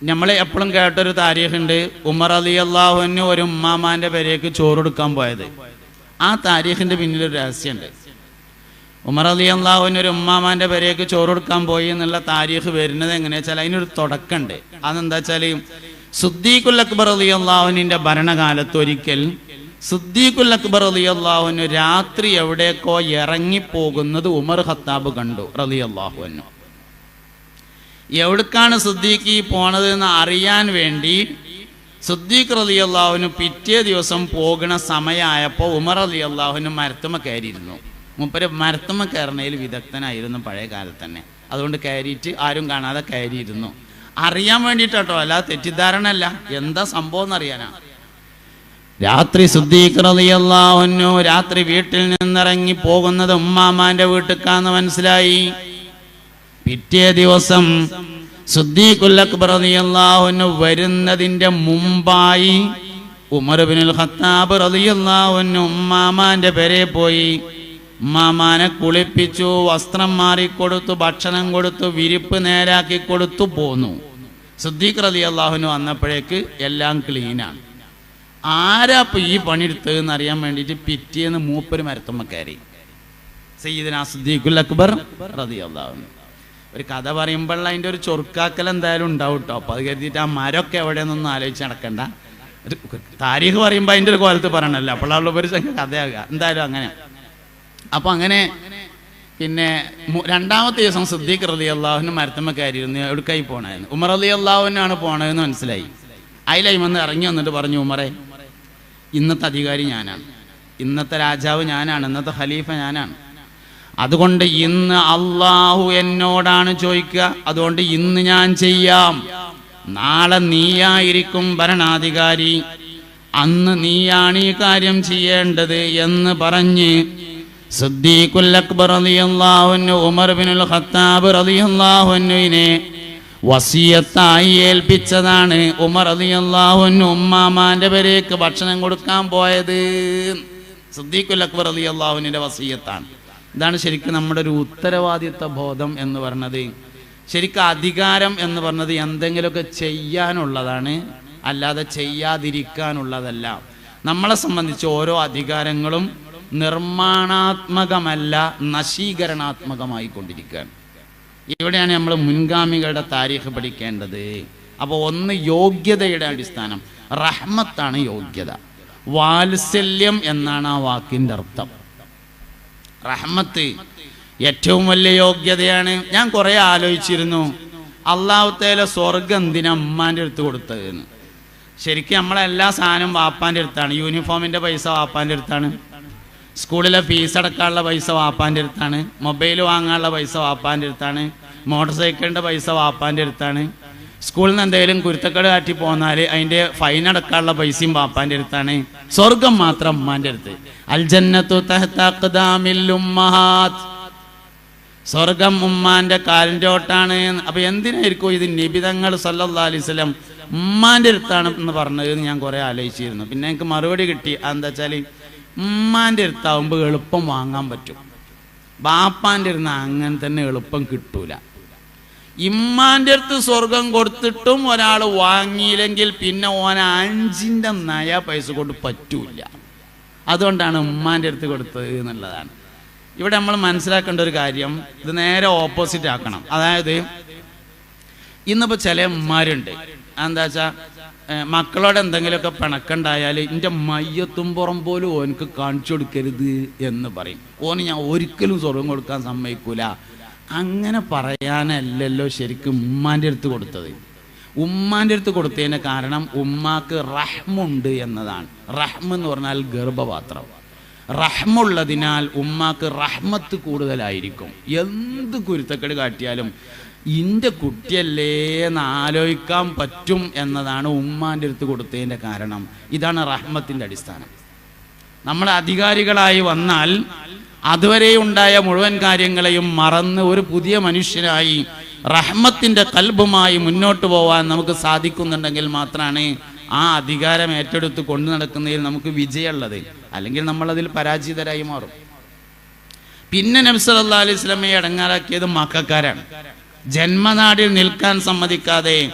നമ്മൾ എപ്പോഴും കേട്ടൊരു താരീഖുണ്ട് ഉമർ അലി അള്ളാഹുവിന് ഒരു ഉമ്മാമാന്റെ പേരേക്ക് ചോറെടുക്കാൻ പോയത്. ആ താരീഖിന്റെ പിന്നിലൊരു രഹസ്യമുണ്ട് ഉമർ അലി അള്ളാഹുവിന് ഒരു ഉമ്മാമാന്റെ പേരേക്ക് ചോറെടുക്കാൻ പോയി എന്നുള്ള താരീഖ് വരുന്നത് എങ്ങനെയാ വെച്ചാൽ അതിനൊരു തുടക്കമുണ്ട് അതെന്താ വെച്ചാൽ സുദ്ദീഖുൽ അക്ബർ അലി അള്ളാഹുവിന്റെ ഭരണകാലത്ത് ഒരിക്കൽ സുദ്ദീഖുൽ അക്ബർ അലി അള്ളാഹുവിന് രാത്രി എവിടേക്കോ ഇറങ്ങിപ്പോകുന്നത് ഉമർ ഖത്താബ് കണ്ടു റലി അള്ളാഹുവിനു എവിടേക്കാണ് സുദ്ദീഖ് ഈ പോണത് എന്ന് അറിയാൻ വേണ്ടി സുദ്ദീഖ് റലി അള്ളാഹുവിന് പിറ്റേ ദിവസം പോകുന്ന സമയമായപ്പോൾ ഉമർ അലി അള്ളാഹുവിന് മരത്തുമ കയറിയിരുന്നു. മുപ്പര് മരത്തുമ കയറണയിൽ വിദഗ്ധനായിരുന്നു പഴയ കാലത്ത് തന്നെ. അതുകൊണ്ട് കയറിയിട്ട് ആരും കാണാതെ കയറിയിരുന്നു. അറിയാൻ വേണ്ടിയിട്ടോ അല്ല തെറ്റിദ്ധാരണ അല്ല എന്താ സംഭവം എന്നറിയാനാ രാത്രി സുദ്ദീഖ് റളിയല്ലാഹുവിനു രാത്രി വീട്ടിൽ നിന്നിറങ്ങി പോകുന്നത് ഉമ്മാമാന്റെ വീട്ടിൽ കാണുന്ന മനസ്സിലായി. പിറ്റേ ദിവസം സുദ്ദീഖുൽ അക്ബർ വരുന്നതിന്റെ മുമ്പായി ഉമർ ബിനുൽ ഖത്താബ് ഉമ്മാമാന്റെ പേരെ പോയി. ഉമ്മാമാനെ കുളിപ്പിച്ചു വസ്ത്രം മാറിക്കൊടുത്തു ഭക്ഷണം കൊടുത്തു വിരിപ്പ് നേരാക്കി കൊടുത്തു പോന്നു. സുദ്ദീഖ് റളിയല്ലാഹുവിനു വന്നപ്പോഴേക്ക് എല്ലാം ക്ലീനാണ് ആരാ ഈ പണിയെടുത്തതെന്ന് അറിയാൻ വേണ്ടിയിട്ട് പിറ്റേന്ന് മൂപ്പര് മരത്തുമ്മക്കാരി കയറി. സയ്യിദന സിദ്ദീഖുൽ അക്ബർ റതി അൻഹു. ഒരു കഥ പറയുമ്പോൾ അതിന്റെ ഒരു ചൊറുക്കാക്കൽ എന്തായാലും ഉണ്ടാവും കേട്ടോ അപ്പോൾ അത് കരുതിയിട്ട് ആ മരമൊക്കെ എവിടെയെന്നൊന്നും ആലോചിച്ച് നടക്കണ്ട. ഒരു താരീഖ് പറയുമ്പോൾ അതിന്റെ ഒരു കോലത്ത് പറയണല്ലോ. അപ്പോഴുള്ള ഒരു കഥയാകുക. എന്തായാലും അങ്ങനെ. അപ്പോൾ അങ്ങനെ പിന്നെ രണ്ടാമത്തെ ദിവസം സിദ്ദീഖ് റലി അള്ളാഹുവിന് മരത്തമ്മ കയറിയിരുന്ന് എവിടേക്കായി പോണായിരുന്നു ഉമർ അലി അള്ളാഹുവിനാണ് പോണതെന്ന് മനസ്സിലായി. അതിലായി വന്ന് ഇറങ്ങി വന്നിട്ട് പറഞ്ഞു ഉമറെ ഇന്നത്തെ അധികാരി ഞാനാണ്. ഇന്നത്തെ രാജാവ് ഞാനാണ്. ഇന്നത്തെ ഖലീഫ ഞാനാണ്. അതുകൊണ്ട് ഇന്ന് അള്ളാഹു എന്നോടാണ് ചോദിക്കുക. അതുകൊണ്ട് ഇന്ന് ഞാൻ ചെയ്യാം. നാളെ നീയായിരിക്കും ഭരണാധികാരി. അന്ന് നീയാണ് ഈ കാര്യം ചെയ്യേണ്ടത് എന്ന് പറഞ്ഞ് സിദ്ദീഖുൽ അക്ബർ ഉമർ ബിനുൽ ഖത്താബ് വസിയത്തായി ഏൽപ്പിച്ചതാണ് ഉമർ റളിയല്ലാഹുവിന് ഉമ്മാമാന്റെ പേരേക്ക് ഭക്ഷണം കൊടുക്കാൻ പോയത്. സിദ്ദീഖുൽ അക്ബർ റളിയല്ലാഹുവിന്റെ വസിയത്താണ്. ഇതാണ് ശരിക്കും നമ്മുടെ ഒരു ഉത്തരവാദിത്വ ബോധം എന്ന് പറഞ്ഞത്. ശരിക്കും അധികാരം എന്ന് പറഞ്ഞത് എന്തെങ്കിലുമൊക്കെ ചെയ്യാനുള്ളതാണ് അല്ലാതെ ചെയ്യാതിരിക്കാനുള്ളതല്ല. നമ്മളെ സംബന്ധിച്ച് ഓരോ അധികാരങ്ങളും നിർമ്മാണാത്മകമല്ല നശീകരണാത്മകമായി കൊണ്ടിരിക്കുകയാണ് ഇവിടെയാണ് നമ്മൾ മുൻഗാമികളുടെ താരീഖ് പഠിക്കേണ്ടത്. അപ്പോൾ ഒന്ന് യോഗ്യതയുടെ അടിസ്ഥാനം. റഹ്മത്താണ് യോഗ്യത. വാത്സല്യം എന്നാണ് ആ വാക്കിന്റെ അർത്ഥം. റഹ്മത്ത് ഏറ്റവും വലിയ യോഗ്യതയാണ്. ഞാൻ കുറെ ആലോചിച്ചിരുന്നു അള്ളാഹുത്തേലെ സ്വർഗം എന്തിനാ അമ്മാന്റെ അടുത്ത് കൊടുത്തതെന്ന് ശരിക്കും നമ്മളെല്ലാ സാധനവും വാപ്പാന്റെ അടുത്താണ്. യൂണിഫോമിന്റെ പൈസ വാപ്പാന്റെ അടുത്താണ്. സ്കൂളിലെ ഫീസ് അടക്കാനുള്ള പൈസ വാപ്പാന്റെ അടുത്താണ്. മൊബൈൽ വാങ്ങാനുള്ള പൈസ വാപ്പാന്റെ അടുത്താണ്. മോട്ടോർ സൈക്കിളിന്റെ പൈസ വാപ്പാന്റെ അടുത്താണ്. സ്കൂളിൽ നിന്ന് എന്തെങ്കിലും കുരുത്തക്കേട് കാറ്റി പോന്നാൽ അതിന്റെ ഫൈൻ അടക്കാനുള്ള പൈസയും ബാപ്പാന്റെ അടുത്താണ്. സ്വർഗം മാത്രം അമ്മാന്റെ അടുത്ത്. അൽ ജന്നത്തു തഹ്ത അഖ്ദാമിൽ ഉമ്മഹാത്ത് സ്വർഗം ഉമ്മാന്റെ കാലിന്റെ ഓട്ടാണ്. അപ്പൊ എന്തിനായിരിക്കും ഇത് നിബിതങ്ങൾ അലൈഹി വസല്ലം ഉമ്മാന്റെ അടുത്താണ് എന്ന് പറഞ്ഞത് ഞാൻ കുറെ ആലോചിച്ചിരുന്നു. പിന്നെ എനിക്ക് മറുപടി കിട്ടി. എന്താ വെച്ചാൽ ഉമ്മാന്റെ അടുത്താവുമ്പോൾ എളുപ്പം വാങ്ങാൻ പറ്റും. ബാപ്പാന്റെ ഇരുന്ന് അങ്ങനെ തന്നെ എളുപ്പം കിട്ടൂല. ഇമ്മാന്റെ അടുത്ത് സ്വർഗം കൊടുത്തിട്ടും ഒരാൾ വാങ്ങിയില്ലെങ്കിൽ പിന്നെ ഓൻ അഞ്ചിന്റെ നയ പൈസ കൊണ്ട് പറ്റൂല. അതുകൊണ്ടാണ് ഉമ്മാന്റെ അടുത്ത് കൊടുത്തത് എന്നുള്ളതാണ്. ഇവിടെ നമ്മൾ മനസ്സിലാക്കേണ്ട ഒരു കാര്യം ഇത് നേരെ ഓപ്പോസിറ്റ് ആക്കണം. അതായത് ഇന്നിപ്പോൾ ചില ഉമ്മാരുണ്ട്. എന്താ വെച്ചാൽ മക്കളോട് എന്തെങ്കിലുമൊക്കെ പിണക്കുണ്ടായാൽ എന്റെ മയ്യത്തും പുറം പോലും ഓനക്ക് കാണിച്ചു കൊടുക്കരുത് എന്ന് പറയും. ഓന് ഞാൻ ഒരിക്കലും സ്വർഗം കൊടുക്കാൻ സമ്മതിക്കൂല. അങ്ങനെ പറയാനല്ലല്ലോ ശരിക്കും ഉമ്മാന്റെ അടുത്ത് കൊടുത്തത്. ഉമ്മാന്റെ അടുത്ത് കൊടുത്തതിന് കാരണം ഉമ്മാക്ക് റഹ്മുണ്ട് എന്നതാണ്. റഹ്മ എന്ന് പറഞ്ഞാൽ ഗർഭപാത്രം. റഹ്മുള്ളതിനാൽ ഉമ്മാക്ക് റഹ്മത്ത് കൂടുതലായിരിക്കും. എന്ത് കുരുത്തക്കേട് കാട്ടിയാലും ഇന്റെ കുട്ടിയല്ലേ എന്ന് ആലോചിക്കാൻ പറ്റും എന്നതാണ് ഉമ്മാന്റെ അടുത്ത് കൊടുത്തതിന്റെ കാരണം. ഇതാണ് റഹ്മത്തിന്റെ അടിസ്ഥാനം. നമ്മൾ അധികാരികളായി വന്നാൽ അതുവരെ ഉണ്ടായ മുഴുവൻ കാര്യങ്ങളെയും മറന്ന് ഒരു പുതിയ മനുഷ്യനായി റഹ്മത്തിന്റെ കൽബുമായി മുന്നോട്ട് പോവാൻ നമുക്ക് സാധിക്കുന്നുണ്ടെങ്കിൽ മാത്രമാണ് ആ അധികാരം ഏറ്റെടുത്ത് കൊണ്ടു നടക്കുന്നതിൽ നമുക്ക് വിജയമുള്ളത്. അല്ലെങ്കിൽ നമ്മളതിൽ പരാജിതരായി മാറും. പിന്നെ നബ്സല്ലാ അലൈഹി സ്വലമയെ അടങ്ങാറാക്കിയത് മക്കാരാണ് ജന്മനാടിൽ നിൽക്കാൻ സമ്മതിക്കാതെ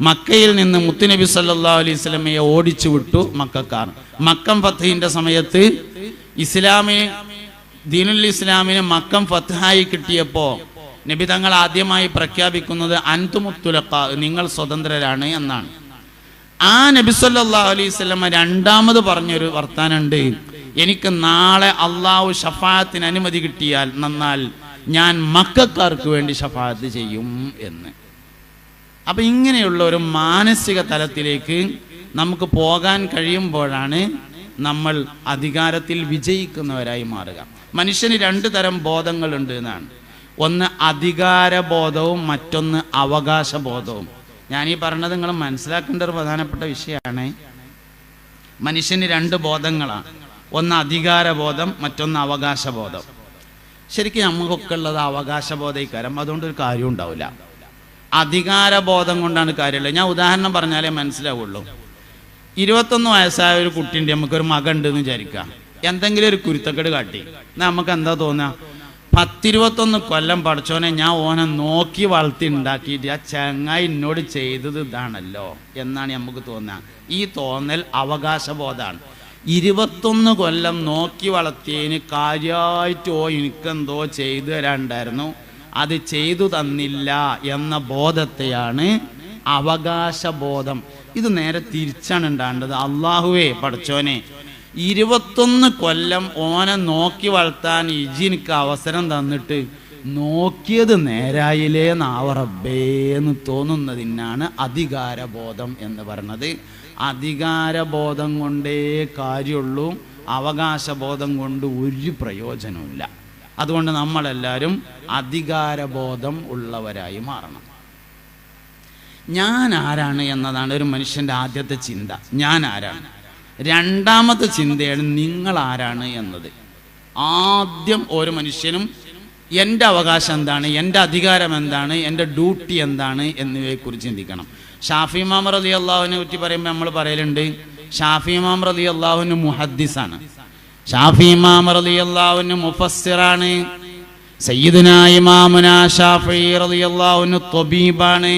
മക്കയിൽ നിന്ന് മുത്തുനബി സല്ലാ അലൈഹി സ്വലമയെ ഓടിച്ചു വിട്ടു മക്കാർ മക്കം ഫത്തഹിന്റെ സമയത്ത് ഇസ്ലാമിന് ദീനുൽ ഇസ്ലാമിന് മക്കം ഫത്ഹായി കിട്ടിയപ്പോ നബി തങ്ങൾ ആദ്യമായി പ്രഖ്യാപിക്കുന്നത് അൻതുമുത്തുലക്ക നിങ്ങൾ സ്വതന്ത്രരാണ് എന്നാണ്. ആ നബി സല്ലല്ലാഹു അലൈഹി രണ്ടാമത് പറഞ്ഞൊരു വർത്താനുണ്ട് എനിക്ക് നാളെ അള്ളാഹു ഷഫാത്തിന് അനുമതി കിട്ടിയാൽ നന്നാൽ ഞാൻ മക്കാർക്ക് വേണ്ടി ഷഫാത്ത് ചെയ്യും എന്ന്. അപ്പൊ ഇങ്ങനെയുള്ള ഒരു മാനസിക തലത്തിലേക്ക് നമുക്ക് പോകാൻ കഴിയുമ്പോഴാണ് നമ്മൾ അധികാരത്തിൽ വിജയിക്കുന്നവരായി മാറുക. മനുഷ്യന് രണ്ട് തരം ബോധങ്ങളുണ്ട് എന്നാണ്. ഒന്ന് അധികാര ബോധവും മറ്റൊന്ന് അവകാശ ബോധവും ഞാൻ ഈ പറഞ്ഞത് നിങ്ങൾ മനസ്സിലാക്കേണ്ട ഒരു പ്രധാനപ്പെട്ട വിഷയമാണ്. മനുഷ്യന് രണ്ട് ബോധങ്ങളാണ്. ഒന്ന് അധികാരബോധം മറ്റൊന്ന് അവകാശബോധം. ശരിക്കും നമുക്കൊക്കെ ഉള്ളത് അവകാശബോധയിക്കാരം അതുകൊണ്ട് ഒരു കാര്യം ഉണ്ടാവില്ല. അധികാരബോധം കൊണ്ടാണ് കാര്യമുള്ളത്. ഞാൻ ഉദാഹരണം പറഞ്ഞാലേ മനസ്സിലാവുള്ളൂ. ഇരുപത്തൊന്ന് വയസ്സായ ഒരു കുട്ടിന്റെ നമുക്കൊരു എന്ന് വിചാരിക്കുക. എന്തെങ്കിലും ഒരു കുരുത്തക്കേട് കാട്ടി. എന്നാൽ നമുക്ക് എന്താ തോന്നുക പത്തിരുപത്തൊന്ന് കൊല്ലം പഠിച്ചോനെ ഞാൻ ഓനെ നോക്കി വളർത്തി ഉണ്ടാക്കിയിട്ട് ആ ചങ്ങായി എന്നോട് ചെയ്തത് ഇതാണല്ലോ എന്നാണ് നമുക്ക് തോന്നുക ഈ തോന്നൽ അവകാശബോധമാണ്. ഇരുപത്തൊന്ന് കൊല്ലം നോക്കി വളർത്തിയതിന് കാര്യമായിട്ട് ഓ എനിക്കെന്തോ ചെയ്തു തരാണ്ടായിരുന്നു അത് ചെയ്തു തന്നില്ല എന്ന ബോധത്തെയാണ് അവകാശബോധം. ഇത് നേരെ തിരിച്ചാണ് ഉണ്ടാകേണ്ടത് അള്ളാഹുവേ പഠിച്ചോനെ ഇരുപത്തൊന്ന് കൊല്ലം ഓനെ നോക്കി വളർത്താൻ ഇജി എനിക്ക് അവസരം തന്നിട്ട് നോക്കിയത് നേരായില്ലേ നാവറബേന്ന് തോന്നുന്നതിനാണ് അധികാരബോധം എന്ന് പറയുന്നത് അധികാരബോധം കൊണ്ടേ കാര്യമുള്ളൂ അവകാശബോധം കൊണ്ട് ഒരു പ്രയോജനമില്ല അതുകൊണ്ട് നമ്മളെല്ലാവരും അധികാരബോധം ഉള്ളവരായി മാറണം. ഞാൻ ആരാണ് എന്നതാണ് ഒരു മനുഷ്യന്റെ ആദ്യത്തെ ചിന്ത. ഞാൻ ആരാണ് രണ്ടാമത്തെ ചിന്തയാണ് നിങ്ങൾ ആരാണ് എന്നത്. ആദ്യം ഒരു മനുഷ്യനും എന്റെ അവകാശം എന്താണ് എന്റെ അധികാരം എന്താണ് എന്റെ ഡ്യൂട്ടി എന്താണ് എന്നിവയെക്കുറിച്ച് ചിന്തിക്കണം. ഷാഫി മാം റലി അള്ളാഹുവിനെ പറ്റി പറയുമ്പോൾ നമ്മൾ പറയലുണ്ട് ഷാഫി മാം റലി അള്ളാഹുവിന് മുഹദ്ദിസാണ്. ഷാഫി മാം റലി അള്ളാഹുവിന് മുഫസ്സിറാണ് സയ്യിദിനായി മാമുന ഷാഫി റലി അള്ളാഹുവിന് തൊബീബാണ്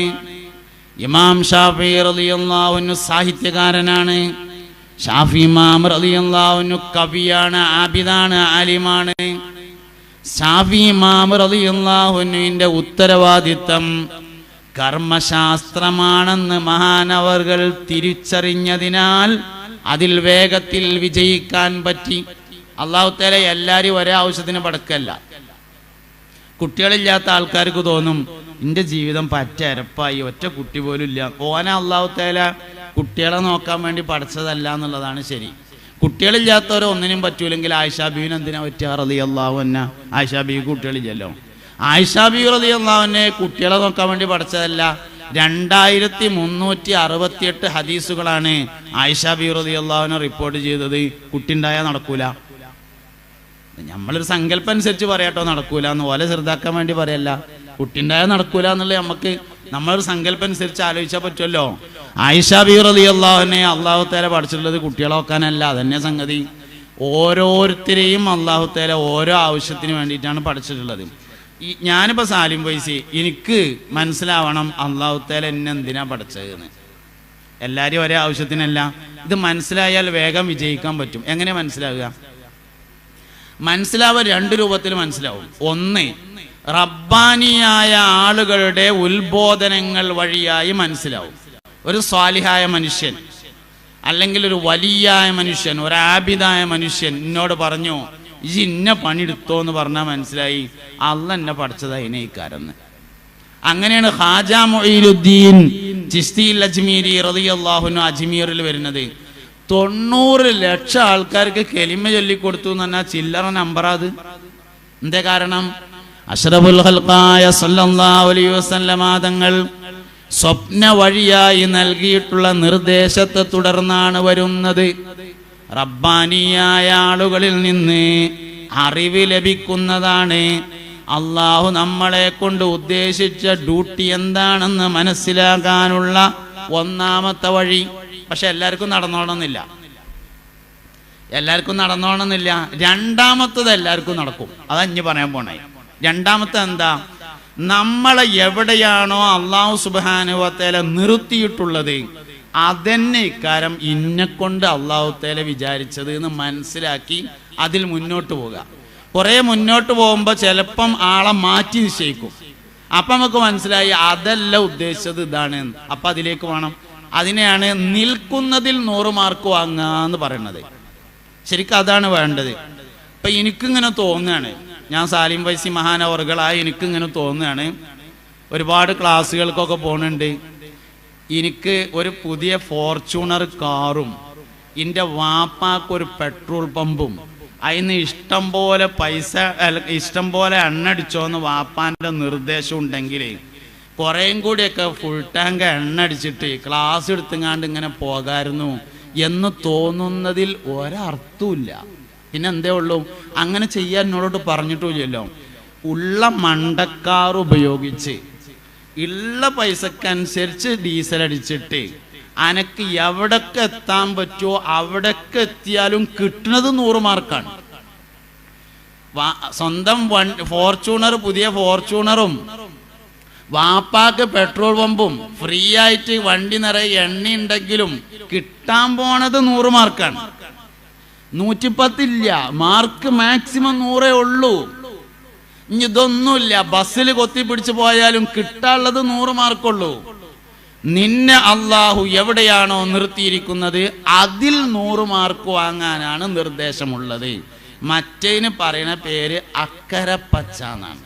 ഇമാം ഷാഫി റലി അള്ളാഹുവിന് സാഹിത്യകാരനാണ്. ഷാഫി ഇമാം റലി അള്ളാഹുവിന് കവിയാണ് ആബിദാണ് ആലിമാണ്. ഷാഫി ഇമാം റലിയല്ലാഹുനുവിന്റെ ഉത്തരവാദിത്തം കർമ്മശാസ്ത്രമാണെന്ന് മഹാനവർകൾ തിരിച്ചറിഞ്ഞതിനാൽ അതിൽ വേഗത്തിൽ വിജയിക്കാൻ പറ്റി. അള്ളാഹുത്തേല എല്ലാവരും ഒരേ ആവശ്യത്തിന് പടക്കല്ല. കുട്ടികളില്ലാത്ത ആൾക്കാർക്ക് തോന്നും എന്റെ ജീവിതം പറ്റ അരപ്പായി ഒറ്റ കുട്ടി പോലും ഇല്ല. ഓന അള്ളാഹുത്തേല കുട്ടികളെ നോക്കാൻ വേണ്ടി പഠിച്ചതല്ല എന്നുള്ളതാണ് ശരി. കുട്ടികളില്ലാത്തവരെ ഒന്നിനും പറ്റൂലെങ്കിൽ ആയിഷാബീൻ എന്തിനാ പറ്റുക? റതി അള്ളാഹു എന്ന ആയിഷാബീവി കുട്ടികളില്ലല്ലോ. ആയിഷാബി റതി അള്ളാഹുവിനെ കുട്ടികളെ നോക്കാൻ വേണ്ടി പഠിച്ചതല്ല. രണ്ടായിരത്തി മുന്നൂറ്റി അറുപത്തിയെട്ട് ഹദീസുകളാണ് ആയിഷാബി റതി അള്ളാഹുവിനെ റിപ്പോർട്ട് ചെയ്തത്. കുട്ടിണ്ടായാൽ നടക്കൂല. നമ്മളൊരു സങ്കല്പം അനുസരിച്ച് പറയാട്ടോ നടക്കൂല എന്ന്. ഓലെ ചെറുതാക്കാൻ വേണ്ടി പറയല്ല. കുട്ടിന്റെ നടക്കൂല എന്നുള്ളത് നമുക്ക് നമ്മളൊരു സങ്കല്പം അനുസരിച്ച് ആലോചിച്ചാൽ പറ്റുമല്ലോ. ആയിഷ ബീർ അലി അള്ളാഹുവിനെ അള്ളാഹു തേല പഠിച്ചിട്ടുള്ളത് കുട്ടികളെ വെക്കാനല്ല അതന്നെ സംഗതി. ഓരോരുത്തരെയും അള്ളാഹു തേല ഓരോ ആവശ്യത്തിന് വേണ്ടിയിട്ടാണ് പഠിച്ചിട്ടുള്ളത്. ഈ ഞാനിപ്പോൾ സാലിം പൈസി എനിക്ക് മനസ്സിലാവണം അള്ളാഹു തേല എന്നെ എന്തിനാ പഠിച്ചതെന്ന്. എല്ലാവരും ഒരേ ആവശ്യത്തിനല്ല. ഇത് മനസ്സിലായാൽ വേഗം വിജയിക്കാൻ പറ്റും. എങ്ങനെ മനസ്സിലാവുക? മനസ്സിലാവുക രണ്ട് രൂപത്തിൽ മനസ്സിലാവും. ഒന്ന് റബ്ബാനിയായ ആളുകളുടെ ഉത്ബോധനങ്ങൾ വഴിയായി മനസ്സിലാവും. ഒരു സ്വാലിഹായ മനുഷ്യൻ അല്ലെങ്കിൽ ഒരു വലിയായ മനുഷ്യൻ ഒരു ആബിദായ മനുഷ്യൻ എന്നോട് പറഞ്ഞു ഇജി ഇന്ന പണിയെടുത്തോ എന്ന് പറഞ്ഞാൽ മനസ്സിലായി. അല്ല എന്നെ പഠിച്ചത് അതിനേക്കാരെന്ന് അങ്ങനെയാണ് ഹാജ മൊയ്ലുദ്ദീൻ ചിസ്തിയിൽ അജ്മീരി റളിയല്ലാഹുനു അജ്മീറിൽ വരുന്നത്. തൊണ്ണൂറ് ലക്ഷം ആൾക്കാർക്ക് കെലിമ ചൊല്ലിക്കൊടുത്തു എന്ന് പറഞ്ഞാൽ ചില്ലറ നമ്പറാ അത്. എന്തേ കാരണം? അഷ്റഫുൽ തങ്ങൾ സ്വപ്ന വഴിയായി നൽകിയിട്ടുള്ള നിർദ്ദേശത്തെ തുടർന്നാണ് വരുന്നത്. റബ്ബാനിയായ ആളുകളിൽ നിന്ന് അറിവ് ലഭിക്കുന്നതാണ്. അള്ളാഹു നമ്മളെ കൊണ്ട് ഉദ്ദേശിച്ച ഡ്യൂട്ടി എന്താണെന്ന് മനസ്സിലാക്കാനുള്ള ഒന്നാമത്തെ വഴി. പക്ഷെ എല്ലാവർക്കും നടന്നോണമെന്നില്ല എല്ലാവർക്കും നടന്നോണമെന്നില്ല രണ്ടാമത്തത് എല്ലാവർക്കും നടക്കും. അതാ ഇനി പറയാൻ പോണേ. രണ്ടാമത്തെ എന്താ? നമ്മളെ എവിടെയാണോ അള്ളാഹു സുബാനുവത്തേല നിർത്തിയിട്ടുള്ളത് അതന്നെ ഇക്കാരം ഇന്നെ കൊണ്ട് അള്ളാഹുത്തേല വിചാരിച്ചത് എന്ന് മനസ്സിലാക്കി അതിൽ മുന്നോട്ട് പോകുക കുറേ മുന്നോട്ട് പോകുമ്പോൾ ചിലപ്പം ആളെ മാറ്റി നിശ്ചയിക്കും. അപ്പം നമുക്ക് മനസ്സിലായി അതല്ല ഉദ്ദേശിച്ചത് ഇതാണ്. അപ്പം അതിലേക്ക് വേണം അതിനെയാണ് നിൽക്കുന്നതിൽ നൂറ് മാർക്ക് വാങ്ങുക എന്ന് പറയുന്നത്. ശരിക്കും അതാണ് വേണ്ടത്. ഇപ്പൊ എനിക്കിങ്ങനെ തോന്നുകയാണ്. ഞാൻ സാലിം വൈസി മഹാനവറുകളായി എനിക്കിങ്ങനെ തോന്നുകയാണ്. ഒരുപാട് ക്ലാസ്സുകൾക്കൊക്കെ പോകുന്നുണ്ട് എനിക്ക് ഒരു പുതിയ ഫോർച്യൂണർ കാറും എന്റെ വാപ്പാക്കൊരു പെട്രോൾ പമ്പും അതിന് ഇഷ്ടം പോലെ പൈസ ഇഷ്ടം പോലെ എണ്ണടിച്ചോന്ന് വാപ്പാന്റെ നിർദ്ദേശം ഉണ്ടെങ്കിൽ കുറേയും കൂടിയൊക്കെ ഫുൾ ടാങ്ക് എണ്ണ അടിച്ചിട്ട് ക്ലാസ് എടുത്തുങ്ങാണ്ട് ഇങ്ങനെ പോകായിരുന്നു എന്ന് തോന്നുന്നതിൽ ഒരർത്ഥമില്ല പിന്നെ എന്തേ ഉള്ളൂ? അങ്ങനെ ചെയ്യാൻ എന്നോട് പറഞ്ഞിട്ടില്ലല്ലോ ഉള്ള മണ്ടക്കാർ ഉപയോഗിച്ച് ഉള്ള പൈസക്കനുസരിച്ച് ഡീസൽ അടിച്ചിട്ട് അനക്ക് എവിടൊക്കെ എത്താൻ പറ്റുമോ അവിടൊക്കെ എത്തിയാലും കിട്ടുന്നത് നൂറ് മാർക്കാണ്. സ്വന്തം വൺ ഫോർച്യൂണർ പുതിയ ഫോർച്യൂണറും വാപ്പാക്ക് പെട്രോൾ പമ്പും ഫ്രീ ആയിട്ട് വണ്ടി നിറയെ എണ്ണ ഉണ്ടെങ്കിലും കിട്ടാൻ പോണത് നൂറ് മാർക്കാണ്. നൂറ്റിപ്പത്തില്ല മാർക്ക് മാക്സിമം നൂറേ ഉള്ളൂ. ഇനി ഇതൊന്നുമില്ല ബസ്സിൽ കൊത്തി പിടിച്ചു പോയാലും കിട്ടാനുള്ളത് നൂറ് മാർക്കുള്ളൂ. നിന്നെ അള്ളാഹു എവിടെയാണോ നിർത്തിയിരിക്കുന്നത് അതിൽ നൂറ് മാർക്ക് വാങ്ങാനാണ് നിർദ്ദേശമുള്ളത്. മറ്റേന് പറയുന്ന പേര് അക്കരപ്പച്ച എന്നാണ്